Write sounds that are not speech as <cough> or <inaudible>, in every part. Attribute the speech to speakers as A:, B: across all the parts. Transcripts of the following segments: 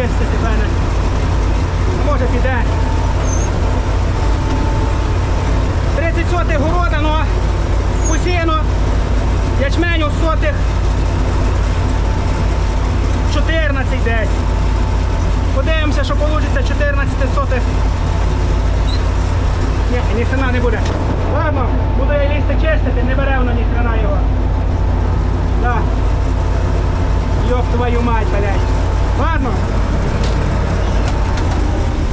A: чистити мене. Може піде. 30 сотих города, ну посіяно ячменю сотих 14 десь. Подивимося, що вийде 14 сотих. Ні, ні хрена не буде. Ладно, буду я лізти чистити, не бере воно ні хрена його. Да. Йоп твою мать, блядь. Ладно.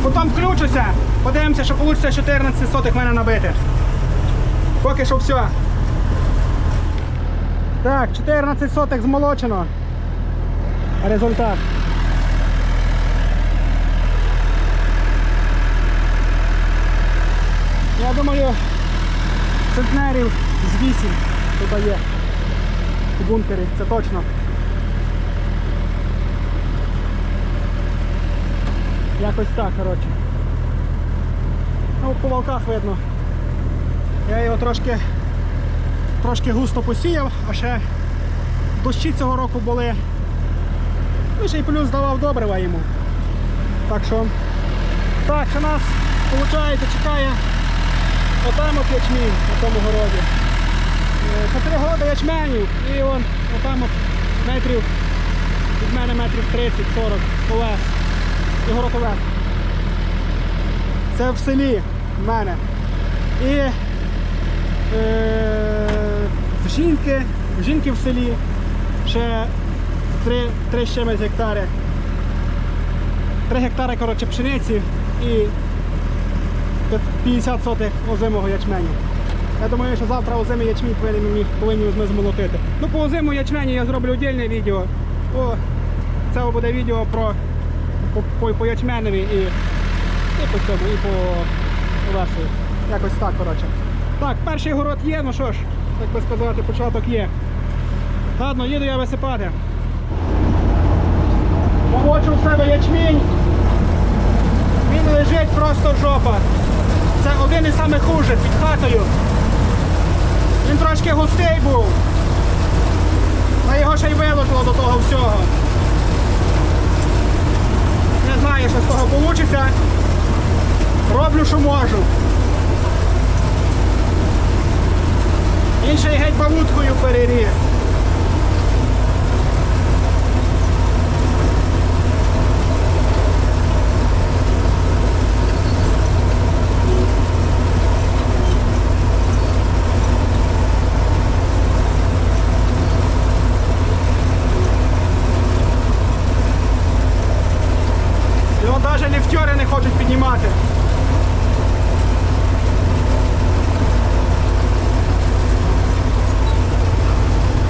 A: Потім включуся, подивимося, що вийде 14 сотих мене набити. Поки що все. Так, 14 сотих змолочено. Результат. Я думаю, центнерів з 8 тут є. У бункері, це точно. Якось так, коротше. Ну, по волках видно. Я його трошки, трошки густо посіяв, а ще дощі цього року були. Ну, ще й плюс давав добрива йому. Так що, так, що нас, виходить, чекає отам от ячмінь на тому городі. Е, Чотири городи ячменю і он отам от метрів, від мене метрів 30-40 овес. І город. Це в селі в мене. І е, жінки, в жінки в селі ще 3, 3 з чимось гектари. 3 гектари коротше, пшениці і 50 сотих озимого ячменю. Я думаю, що завтра озимий ячмінь повинні, повинні ми змолотити. Ну, по озимому ячменю я зроблю віддільне відео. О, це буде відео про по, по, по ячменеві і, і по цьому, і по овесу. Якось так, коротше. Так, перший город є, ну що ж, як би сказати, початок є. Ладно, їду я висипати. Молочу в себе ячмінь. Він лежить просто жопа. Це один із самих під хатою. Він трошки густий був. А його ще й виложило до того всього. Знаю, що з того вийде. Роблю, що можу. Інший геть павуткою переріг. Його навіть ліфтери не хочуть піднімати.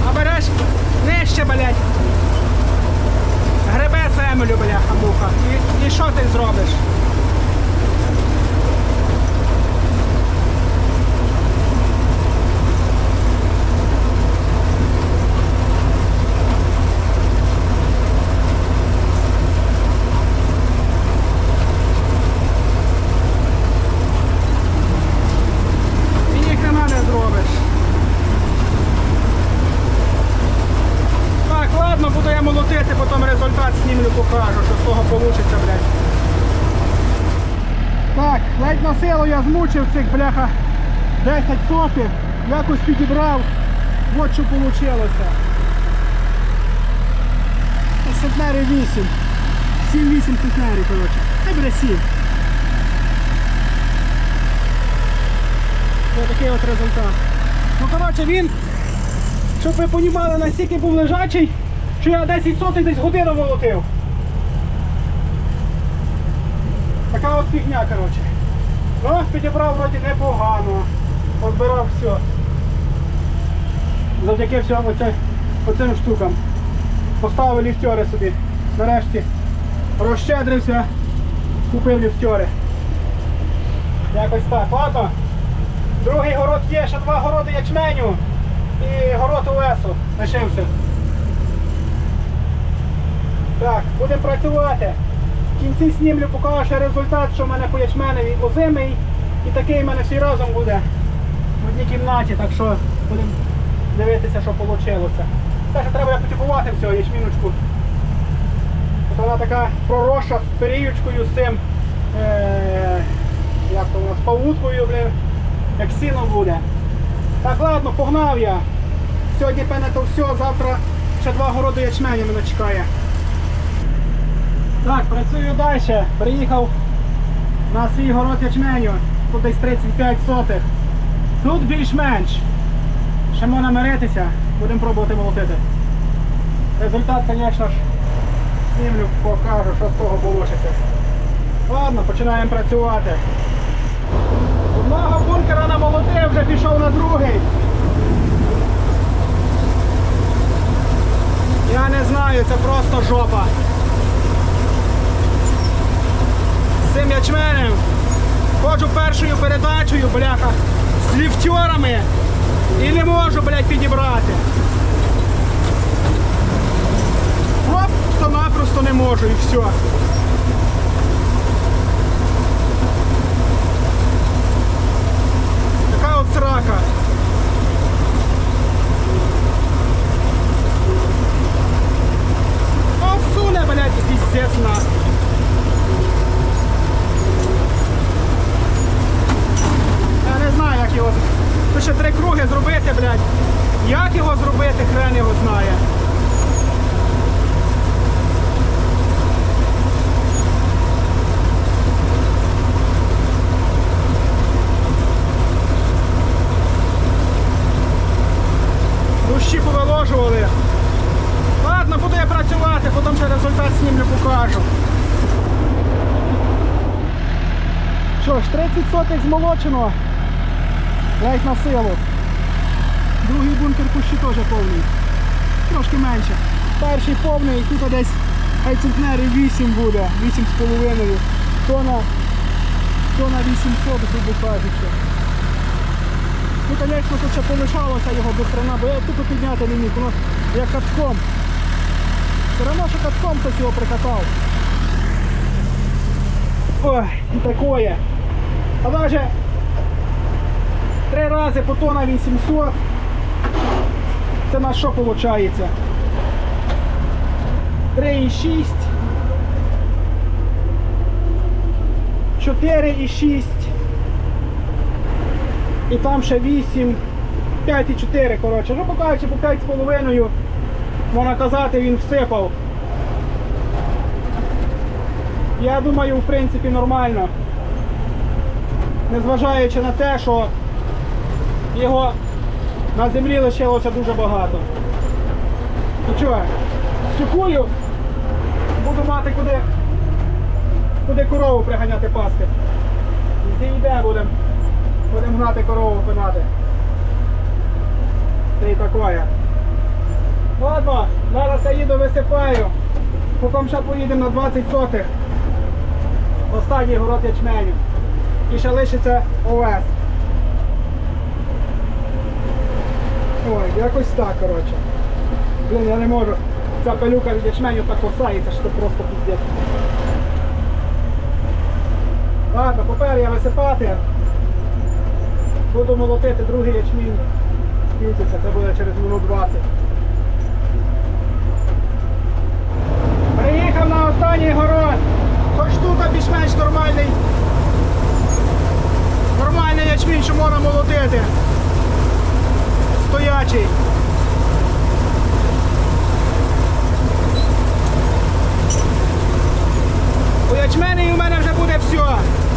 A: А береш нижче, блядь. Гребе землю, бляха муха. І, і що ти зробиш? І ніхрена не зробиш. Ладно, буду я молотити, потім результат знімлю, покажу, що з того вийде, блядь. Так, ледь на силу цих бляха 10 сотих, якось підібрав. От що вийшло. Центнери 8. 7-8 центнерів, коротше. Хай буде 7. Ось такий от результат. Ну коротше він, щоб ви розуміли, настільки був лежачий, що я 10 сотих десь годину молотив. Така от фігня, коротше. Ну, підібрав вроді непогано. Позбирав все. Завдяки всьому оце, оцим штукам. Поставив ліфтери собі. Нарешті розщедрився, купив ліфтери. Якось так. Ладно. Другий город є, ще два городи ячменю і город Олесу лишився. Так, будемо працювати. В кінці снімлю покажу ще результат, що в мене по ячменеві озимий. І такий в мене всі разом буде в одній кімнаті, так що будемо дивитися, що вийшло. Те, що треба потікувати все, ячміночку. От вона така проросша з періючкою, з цим, е, як то у нас, павуткою, блін, як сіно буде. Так, ладно, погнав я. Сьогодні певне то все, завтра ще два городи ячменю мене чекає. Так, працюю далі. Приїхав на свій город ячменю. Тут десь 35 сотих. Тут більш-менш. Ще можна миритися, будемо пробувати молотити. Результат, звісно ж, знімлю, покажу, що з того вийде. Ладно, починаємо працювати. Одного бункера намолотив, вже пішов на другий. Я не знаю, це просто жопа. З цим ячменем ходжу першою передачею, бляха, з ліфтьорами і не можу, блядь, підібрати. Просто-напросто не можу і все. Така от срака. О, суне, блядь, пиздец на. Я не знаю, як його. Тут ще три круги зробити, блядь. Як його зробити, хрен його знає. Дощі повиложували. Ладно, буду я працювати, потім ще результат знімлю покажу. Що ж, 30 сотих змолочено. Ледь на силу. Другий бункер кущі теж повний. Трошки менше. Перший повний, тут десь хай центнерів 8 буде, 8,5 тона, тона 800, грубо кажучи. Ну, звісно, тут ще полишалося його хрена, бо я тупо підняти не міг, воно як катком. Все одно, що катком хтось його прикатав. Ой, і такое. А навіть три рази по тона 800. Це на що виходить? 3,6. 4,6. І там ще 8, 5,4, коротше. Ну, покажучи по 5,5, можна казати, він всипав. Я думаю, в принципі, нормально. Незважаючи на те, що його на землі лишилося дуже багато. Ну що, чекую, буду мати куди, куди корову приганяти пасти. Зійде будемо. Будемо гнати корову пинати. Це і такое. Ладно, зараз я їду висипаю. Потім ще поїдемо на 20 сотих. Останній город ячменю. І ще лишиться овес. Ой, якось так, коротше. Блін, я не можу. Ця пилюка від ячменю так осається, що це просто піздець. Ладно, попер я висипати. Буду молотити другий ячмінь. Кінчиться, це буде через минут 20. Приїхав на останній город. Хоч тут більш-менш нормальний. Нормальний ячмінь, що можна молотити стоячий. і у мене вже буде все.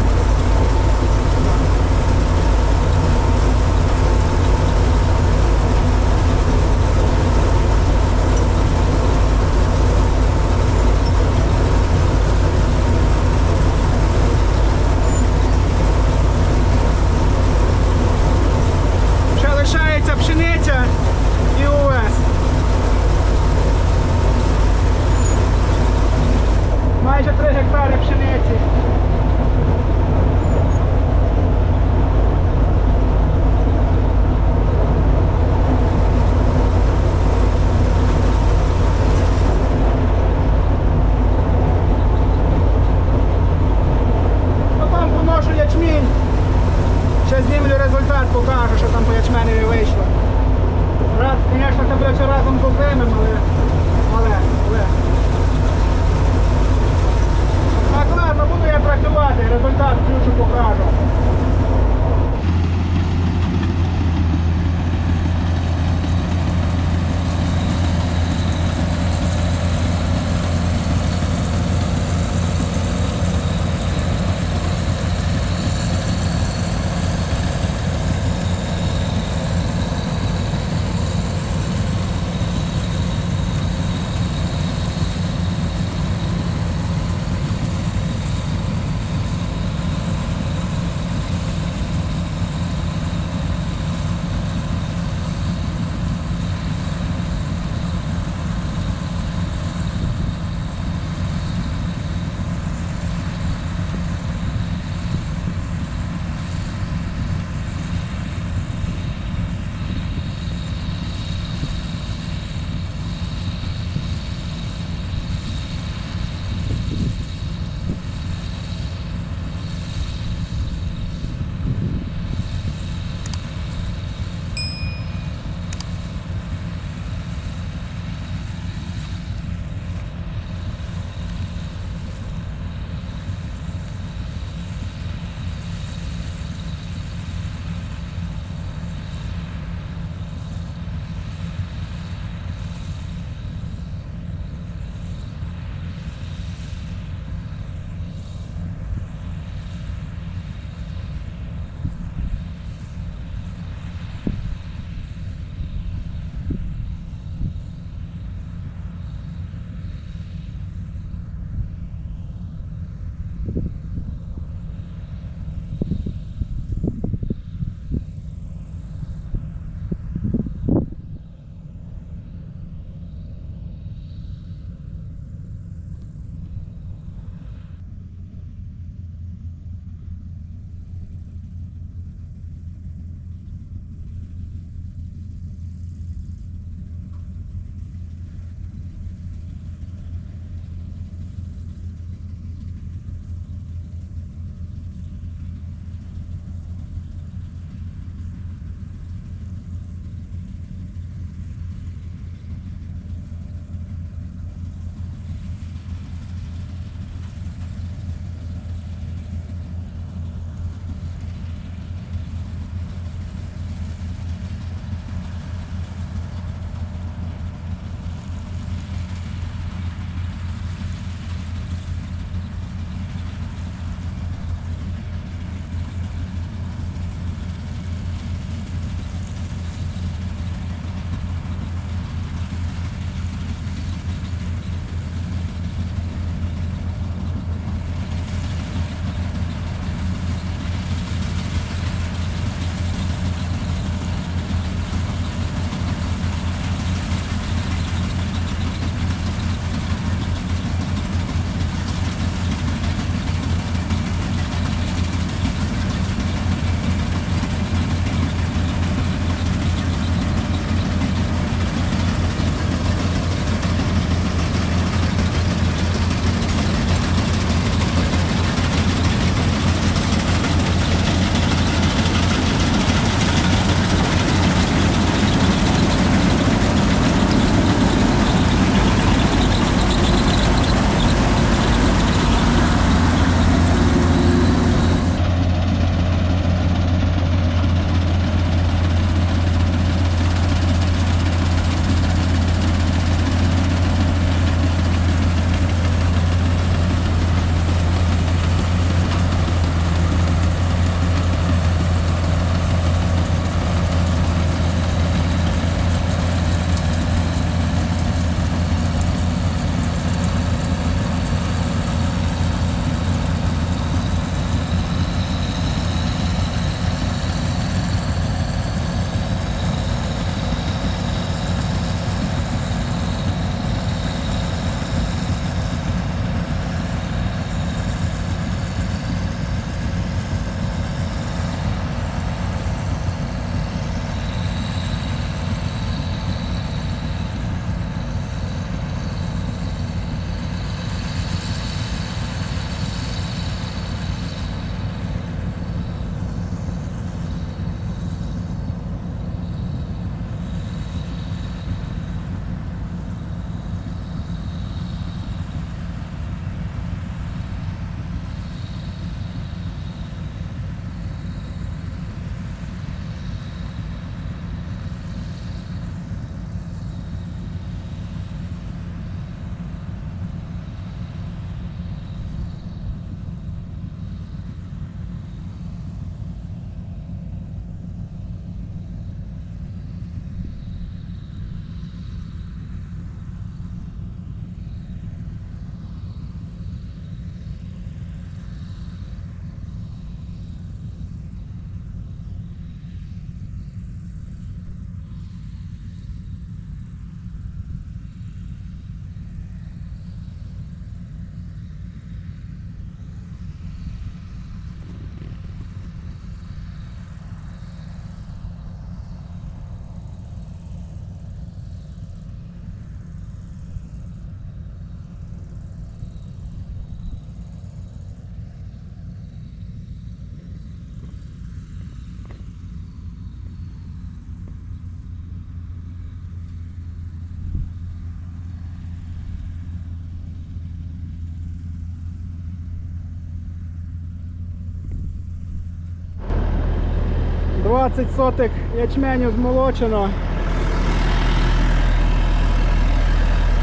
A: 20 сотих ячменю змолочено.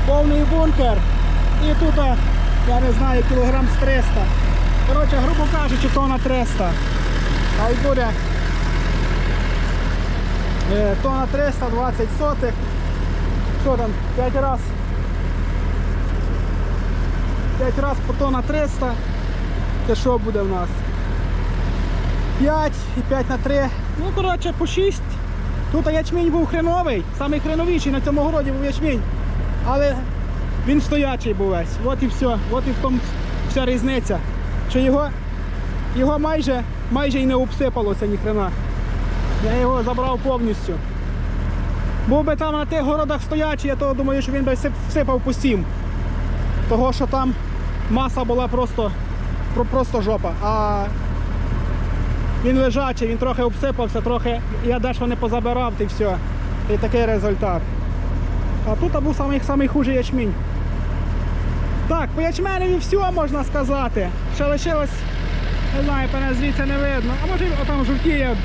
A: Повний бункер. І тут, я не знаю, кілограм з 300. Коротше, грубо кажучи, тонна 300. А й буде е, тонна 300, 20 сотих. Що там, 5 раз? 5 раз по тонна 300. Це що буде в нас? 5 і 5 на 3. Ну, коротше, по 6. Тут ячмінь був хреновий, самий хреновіший на цьому городі був ячмінь. Але він стоячий був весь. От і все. От і в тому вся різниця. Що його, його майже, майже і не обсипалося ні хрена. Я його забрав повністю. Був би там на тих городах стоячий, я то думаю, що він би всипав по 7. Того, що там маса була просто, просто жопа. А він лежачий, він трохи обсипався, трохи я дещо не позабирав, і все. І такий результат. А тут був самий, самий хужий ячмінь. Так, по ячменеві все можна сказати. Ще лишилось, не знаю, певне звідси не видно. А може там жовтіє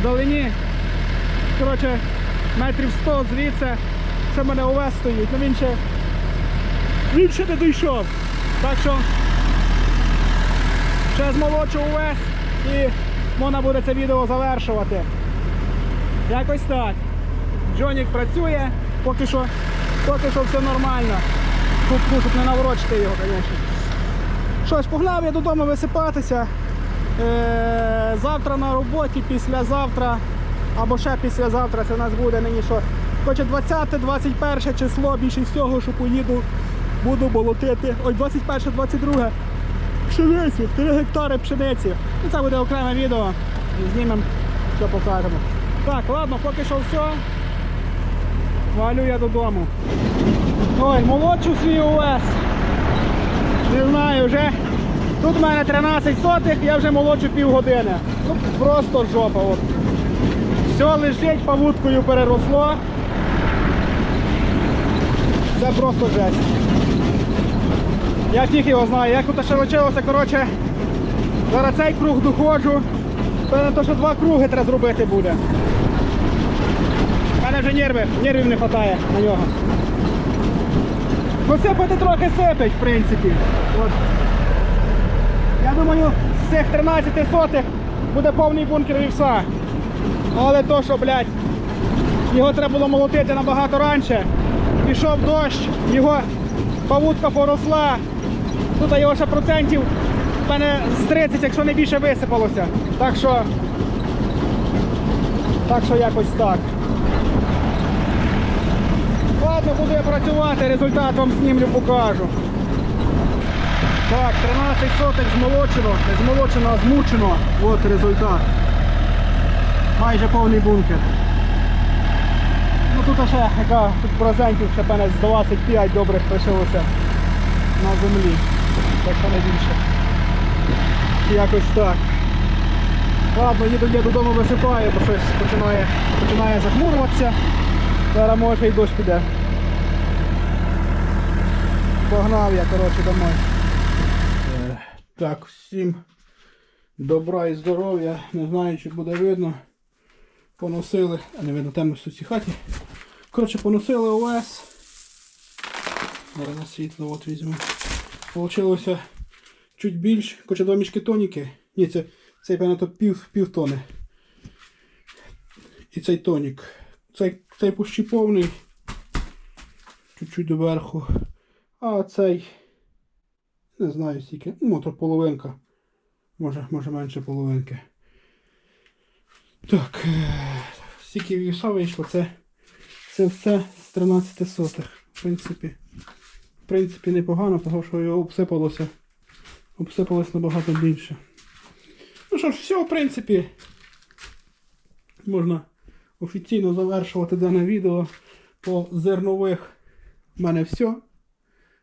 A: вдалині. Коротше, метрів 100 звідси. Ще в мене овес стоїть, ну він ще. Він ще не дійшов. Так що ще змолочу увесь і можна буде це відео завершувати. Якось так. Джонік працює, поки що, поки що все нормально. Тут щоб не наворочити його, звісно. Що ж, погнав я додому висипатися. Е, завтра на роботі, післязавтра або ще післязавтра це в нас буде нині що. Хоче 20-21 число, більше всього, що поїду, буду болотити. Ой, 21-22 пшеницю, 3 гектари пшениці. Ну, це буде окреме відео. Знімемо, що покажемо. Так, ладно, поки що все. Валю я додому. Ой, молодшу свій ОС. Не знаю, вже. Тут в мене 13 сотих, я вже молодшу півгодини. Ну, просто жопа. От. Все лежить, павуткою переросло. Це просто жесть. Я тільки його знаю. Як тут ще лишилося, коротше, зараз цей круг доходжу. Певно, то, що два круги треба зробити буде. У мене вже нерви, нервів не вистачає на нього. Ну трохи сипить, в принципі. От. Я думаю, з цих 13 сотих буде повний бункер вівса. Але то, що, блядь, його треба було молотити набагато раніше. Пішов дощ, його павутка поросла. Тут його ще процентів в мене з 30, якщо не більше висипалося. Так що, так що якось так. Ладно, буду я працювати, результат вам знімлю, покажу. Так, 13 соток змолочено, не змолочено, а змучено. От результат. Майже повний бункер. Ну тут ще яка тут процентів ще певне з 25 добрих лишилося на землі. Так що не. Якось так. Ладно, їду я додому висипаю, бо щось починає, починає захмурюватися. Зараз може і дощ піде. Погнав я, коротше, домой. Так, всім добра і здоров'я. Не знаю, чи буде видно. Поносили, а не видно темно в цій хаті. Коротше, поносили ОС. Зараз світло от візьму. Получилося чуть більше. Коротше, два мішки тоніки. Ні, це, цей певно то пів, пів тони. І цей тонік. Цей, цей пущі повний. Чуть-чуть доверху. А цей. Не знаю скільки. Ну, мотор половинка. Може, може менше половинки. Так. е, Скільки віса вийшло, це, це все з 13 сотих. В принципі. Принципі, непогано, тому що його обсипалося. Обсипалось набагато більше. Ну що ж, все, в принципі, можна офіційно завершувати дане відео по зернових. У мене все.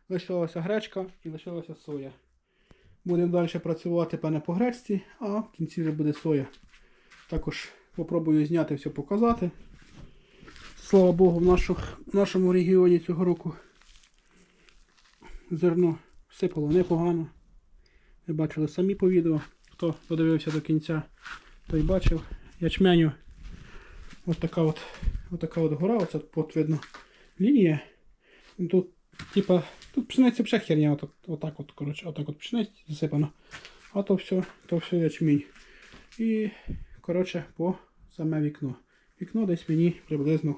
A: Лишилася гречка і лишилася соя. Будемо далі працювати пане по гречці, а в кінці вже буде соя. Також попробую зняти все показати. Слава Богу, в нашому регіоні цього року зерно сипало непогано. Ви бачили самі по відео. Хто подивився до кінця, той бачив. Ячменю от така от, от така от гора, оце от видно лінія. Тут, типа, тут пшениця взагалі херня, от, отак от, коротше, отак от пшениця засипано. А то все, то все ячмінь. І, коротше, по саме вікно. Вікно десь мені приблизно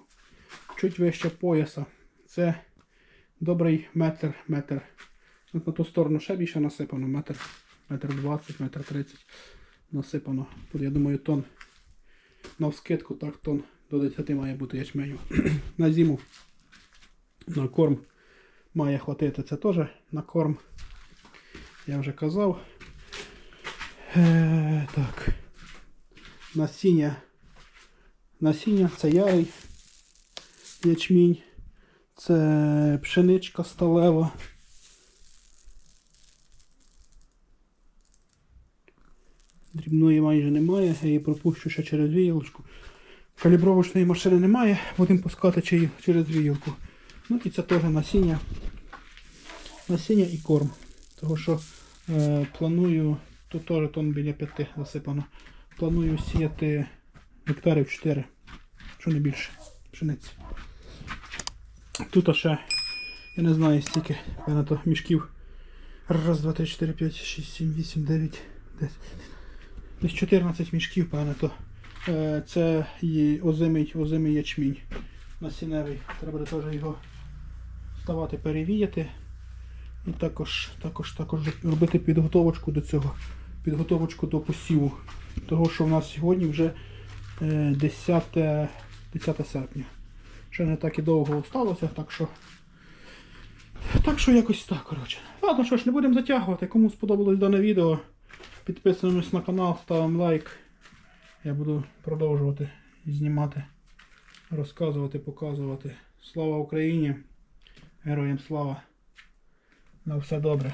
A: чуть вище пояса. Це добрий метр, метр. От на ту сторону ще більше насипано, метр, метр 20, метр 30 насипано. Тут, я думаю, тон на вскидку, так тон до 10 має бути ячменю. <clears throat> на зиму на корм має хватити. Це теж на корм. Я вже казав. Е, так. Насіння. Насіння це ярий ячмінь. Це пшеничка сталева. Дрібної майже немає, я її пропущу ще через віялочку. Калібровочної машини немає, будемо пускати через віялку. Ну і це теж насіння. Насіння і корм. Того що е, планую, тут теж тон біля 5 засипано. Планую сіяти гектарів 4, що не більше пшениці. Тут ще, я не знаю стільки, то мішків. Раз, два, три, чотири, п'ять, шість, сім, вісім, дев'ять, десять. Десь 14 мішків, певно, то е, це і озимий, озимий ячмінь насінневий. Треба теж його ставати, перевіяти. І також, також, також робити підготовочку до цього. Підготовочку до посіву. Того, що в нас сьогодні вже е, 10, 10 серпня. Ще не так і довго осталося, так що. Так що якось так, коротше. Ладно, що ж, не будемо затягувати. Кому сподобалось дане відео, підписуємось на канал, ставимо лайк. Я буду продовжувати знімати, розказувати, показувати. Слава Україні! Героям слава! На все добре!